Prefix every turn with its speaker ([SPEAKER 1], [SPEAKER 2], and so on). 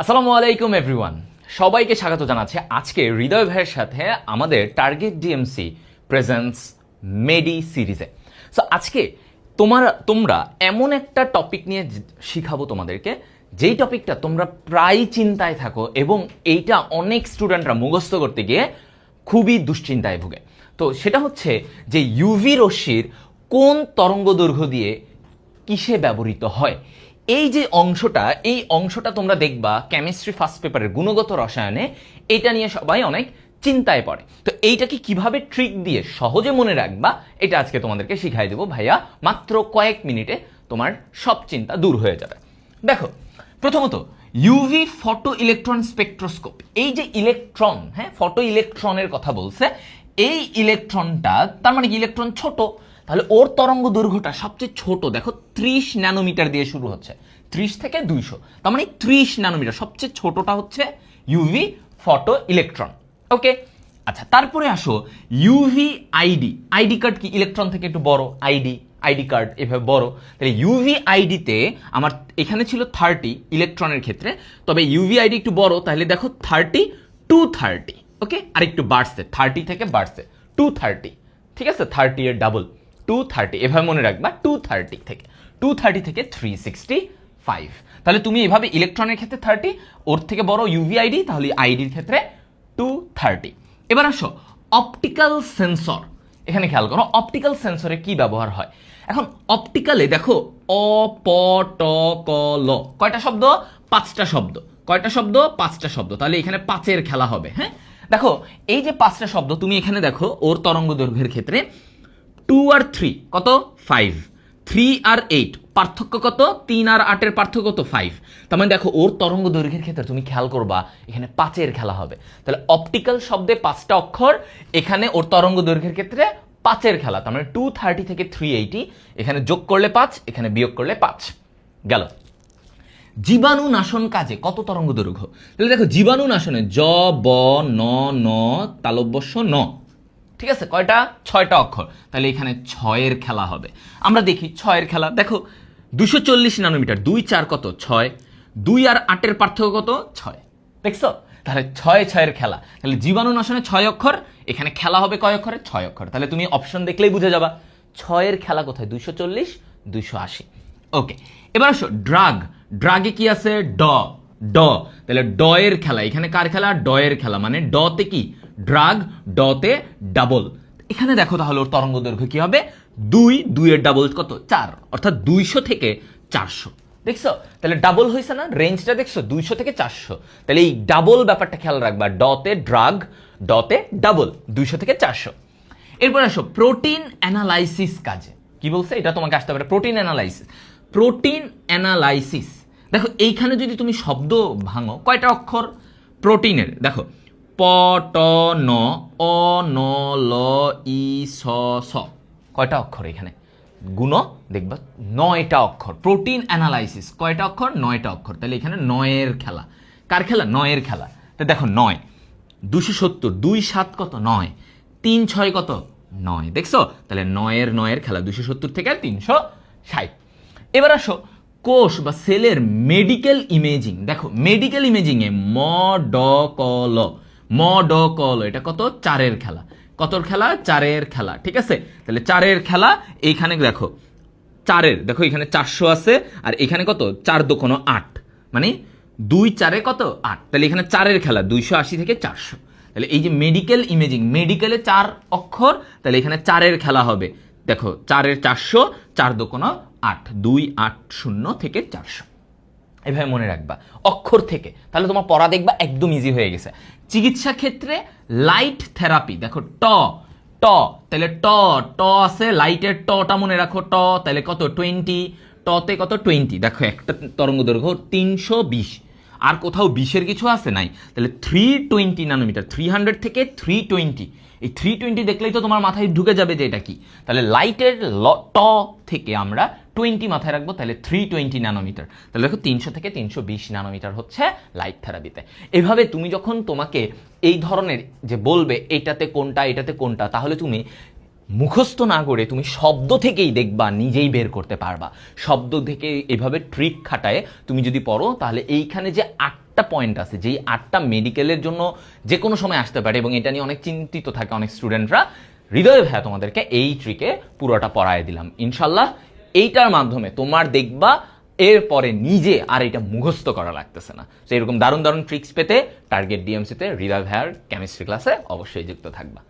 [SPEAKER 1] আসসালামু আলাইকুম এভরিওয়ান সবাইকে স্বাগত জানাচ্ছি আজকে হৃদয় ভাইয়ের সাথে আমাদের টার্গেট ডিএমসি প্রেজেন্স মেডি সিরিজে সো আজকে তোমার, তোমরা এমন একটা টপিক নিয়ে শিখাবো তোমাদেরকে। যেই টপিকটা তোমরা প্রায় চিন্তায় থাকো এবং এইটা অনেক স্টুডেন্টরা মুখস্থ করতে গিয়ে খুবই দুশ্চিন্তায় ভুগে। তো সেটা হচ্ছে যে ইউভি রশ্মির কোন তরঙ্গ দৈর্ঘ্য দিয়ে কিসে ব্যবহৃত হয়? এই যে অংশটা, এই অংশটা তোমরা দেখবা কেমিস্ট্রি ফার্স্ট পেপারের গুণগত রসায়নে, এটা নিয়ে সবাই অনেক চিন্তায় পড়ে। তো এইটাকে কীভাবে ট্রিক দিয়ে সহজে মনে রাখবা, এটা আজকে তোমাদেরকে শিখাই দেবো ভাইয়া, মাত্র কয়েক মিনিটে তোমার সব চিন্তা দূর হয়ে যাবে। দেখো, প্রথমত ইউভি ফটো ইলেকট্রন স্পেকট্রোস্কোপ এই যে ইলেকট্রন হ্যাঁ ফটো ইলেকট্রনের কথা বলছে, এই ইলেকট্রনটা তার মানে ইলেকট্রন ছোট তাহলে ওর তরঙ্গ দৈর্ঘ্যটা সবচেয়ে ছোট, দেখো ত্রিশ ন্যানোমিটার দিয়ে শুরু হচ্ছে। ত্রিশ থেকে দুইশো, তার মানে ত্রিশ ন্যানোমিটার, সবচেয়ে ছোটটা হচ্ছে ইউভি ফটো ইলেকট্রন ওকে আচ্ছা তারপরে আসো ইউভি আইডি আইডি কার্ড কি? ইলেকট্রন থেকে একটু বড় আইডি আইডি কার্ড এভাবে বড়। তাহলে ইউভি আইডিতে আমার এখানে ছিল থার্টি ইলেকট্রনের ক্ষেত্রে, তবে ইউভি আইডি একটু বড়, তাহলে দেখো থার্টি টু থার্টি ওকে আর একটু বাড়ছে থার্টি থেকে বাড়ছে টু থার্টি ঠিক আছে? থার্টি এর ডাবল টু থার্টি এভাবে মনে রাখবা টু থার্টি থেকে টু থার্টি থেকে থ্রি সিক্সটি ফাইভ তাহলে তুমি এভাবে ইলেকট্রনের ক্ষেত্রে থার্টি ওর থেকে বড় ইউভি আইডি তাহলে আইডির ক্ষেত্রে টু থার্টি এবার আসো অপটিক্যাল সেন্সর এখানে খেয়াল করো অপটিক্যাল সেন্সরে কি ব্যবহার হয়? এখন অপটিক্যালে দেখো, অ, প, ট, ক, ল, কয়টা শব্দ? পাঁচটা শব্দ। কয়টা শব্দ? পাঁচটা শব্দ। তাহলে এখানে পাঁচের খেলা হবে হ্যাঁ? দেখো, এই যে পাঁচটা শব্দ, তুমি এখানে দেখো, ওর তরঙ্গ দৈর্ঘ্যের ক্ষেত্রে টু আর থ্রি কত? ফাইভ থ্রি আর এইট পার্থক্য কত? তিন আর আটের পার্থক্য কত? ফাইভ তার মানে দেখো, ওর তরঙ্গ দৈর্ঘ্যের ক্ষেত্রে তুমি খেয়াল করবা, এখানে পাঁচের খেলা হবে। তাহলে অপটিক্যাল শব্দে পাঁচটা অক্ষর, এখানে ওর তরঙ্গ দৈর্ঘ্যের ক্ষেত্রে পাঁচের খেলা। তার মানে টু থার্টি থেকে থ্রি এইটি এখানে যোগ করলে পাঁচ, এখানে বিয়োগ করলে পাঁচ। গেল। জীবাণু নাশন কাজে কত তরঙ্গ দৈর্ঘ্য? তাহলে দেখো, জীবাণু নাশনে জ, ব, ন ন তালব্যস্য ন। ঠিক আছে? কয়টা? ছয়টা অক্ষর। তাহলে এখানে ছয়ের খেলা হবে। আমরা দেখি, ছয়ের খেলা। দেখো দুশো চল্লিশ ন্যানোমিটার। দুই চার কত? ছয়। দুই আর আটের পার্থক্য কত? ছয়। দেখছ? তাহলে ছয় ছয়ের খেলা। তাহলে জীবাণু নাশনে ছয় অক্ষর, এখানে খেলা হবে কয় অক্ষরে? ছয় অক্ষর। তাহলে তুমি অপশন দেখলেই বুঝে যাবা। ছয়ের খেলা কোথায়? দুইশো চল্লিশ, দুইশো আশি। ওকে, এবার আসো, ড্রাগ। ড্রাগে কি আছে? ড। ড। তাহলে ড এর খেলা। এখানে কার খেলা? ড এর খেলা। মানে ডতে কি? ড্রাগ, ডতে ডাবল। এখানে দেখো তাহলে ওর তরঙ্গ দৈর্ঘ্য কি হবে? দুই, দুইয়ের ডাবল কত? চার, অর্থাৎ দুইশো থেকে চারশো। দেখছ? তাহলে ডাবল হয়েছে না? রেঞ্জটা দেখছ? দুইশো থেকে চারশো। তাহলে এই ডাবল ব্যাপারটা খেয়াল রাখবা। ডতে ড্রাগ, ডতে ডাবল, দুইশো থেকে চারশো। এরপর আসো, প্রোটিন অ্যানালাইসিস কাজে। কি বলছে? এটা তোমাকে আসতে পারে। Protein analysis. Protein analysis. দেখো, এইখানে যদি তুমি শব্দ ভাঙো, কয়টা অক্ষর? প্রোটিনের। দেখো প, ট, ন, অ, ন, ল, ই, স স। কয়টা অক্ষর এখানে? গুণ, দেখবা, নয়টা অক্ষর। প্রোটিন অ্যানালাইসিস, কয়টা অক্ষর? নয়টা অক্ষর। তাহলে এখানে নয়ের খেলা। কার খেলা? নয়ের খেলা। তো দেখো, নয়। দুশো সত্তর, দুই সাত কত? নয়। তিন ছয় কত? নয়। দেখছ? তাহলে নয়ের নয়ের খেলা, দুশো সত্তর থেকে তিনশো ষাট। এবার আসো, কোষ বা সেলের মেডিকেল ইমেজিং দেখো মেডিকেল ইমেজিংয়ে ম, ড, ক, ল। ম, ড, ক, ল। এটা কত? চারের খেলা। কতর খেলা? চারের খেলা, ঠিক আছে? তাহলে চারের খেলা, এইখানে দেখো, চারের, দেখো এখানে চারশো আছে, আর এখানে কত? চার দোকানো আট। মানে দুই চারে কত? আট। তাহলে এখানে চারের খেলা, দুইশো আশি থেকে চারশো। তাহলে এই যে মেডিকেল ইমেজিং মেডিকেলে চার অক্ষর, তাহলে এখানে চারের খেলা হবে। দেখো, চারের চারশো, চার দোকানো আট। দুই আট শূন্য থেকে চারশো। এভাবে মনে রাখবা। অক্ষর থেকে। তাহলে তোমার পড়া দেখবা একদম ইজি হয়ে গেছে। চিকিৎসা ক্ষেত্রে লাইট থেরাপি দেখো ট ট, তাহলে ট ট আছে লাইটের টটা মনে রাখো, ট, তাহলে কত? টোয়েন্টি টতে কত? টোয়েন্টি দেখো একটা তরঙ্গ দৈর্ঘ্য তিনশো বিশ। আর কোথাও বিশের কিছু আছে? নাই। তাহলে three twenty nanometre three hundred থেকে থ্রি টোয়েন্টি এই থ্রি টোয়েন্টি দেখলেই তো তোমার মাথায় ঢুকে যাবে যে এটা কি। তাহলে লাইটের ট থেকে আমরা টোয়েন্টি মাথায় রাখব, তাহলে থ্রি টোয়েন্টি ন্যানোমিটার তাহলে দেখো তিনশো থেকে তিনশো বিশ ন্যানোমিটার হচ্ছে লাইট থেরাপিতে এভাবে তুমি যখন তোমাকে এই ধরনের যে বলবে, এটাতে কোনটা এটাতে কোনটা? তাহলে তুমি মুখস্থ না করে তুমি শব্দ থেকেই দেখবা, নিজেই বের করতে পারবা। শব্দ থেকে এভাবে ট্রিক খাটায় তুমি যদি পড়ো, তাহলে এইখানে যে আটটা পয়েন্ট আছে, যেই আটটা মেডিকেলের জন্য যে কোনো সময় আসতে পারে, এবং এটা নিয়ে অনেক চিন্তিত থাকে অনেক স্টুডেন্টরা হৃদয় ভাইয়া তোমাদেরকে এই ট্রিকে পুরোটা পড়ায় দিলাম। ইনশাল্লাহ এইটার মাধ্যমে তোমার দেখবা এরপরে নিজে আর এটা মুখস্থ করা লাগতেছে না। তো এরকম দারুণ দারুণ ট্রিক্স পেতে টার্গেট ডিএমসিতে হৃদয় ভাইয়ার কেমিস্ট্রি ক্লাসে অবশ্যই যুক্ত থাকবা।